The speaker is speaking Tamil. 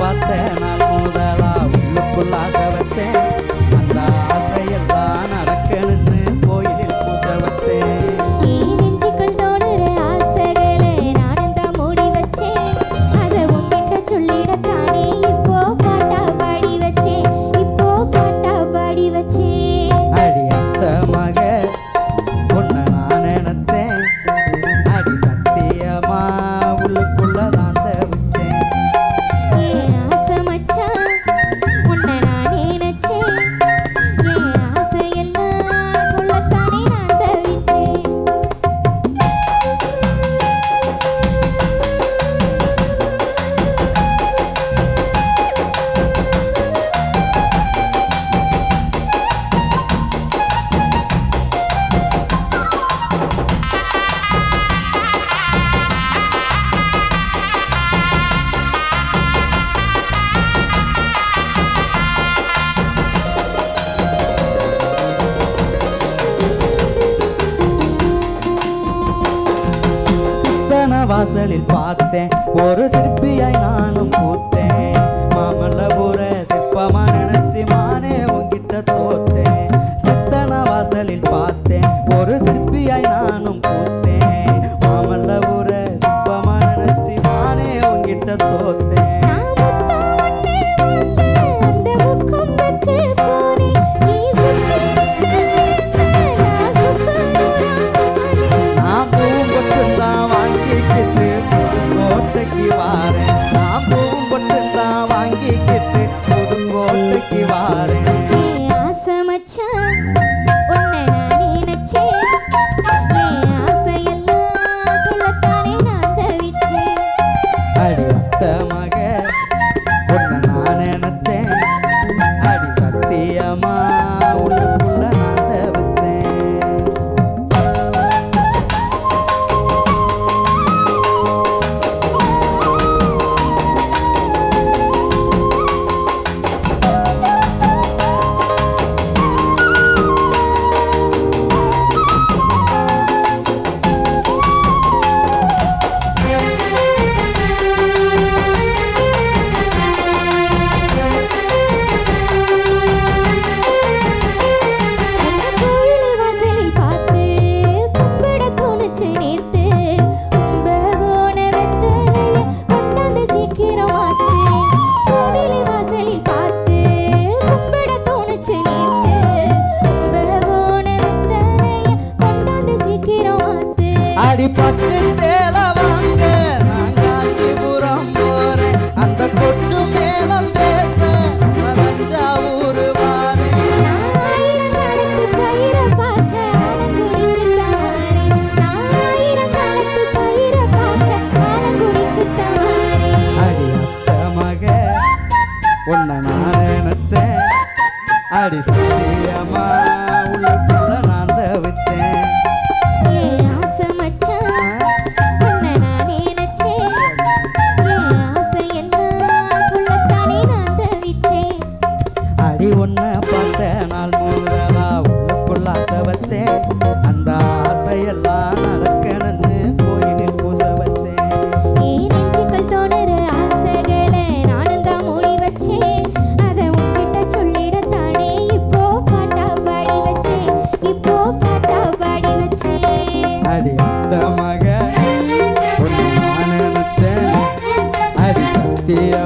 பார்த்தேனா? வாசலில் பார்த்தேன். ஒரு சிற்பியாய் நானும் பூத்தேன். அடி சத்தியமா Yeah.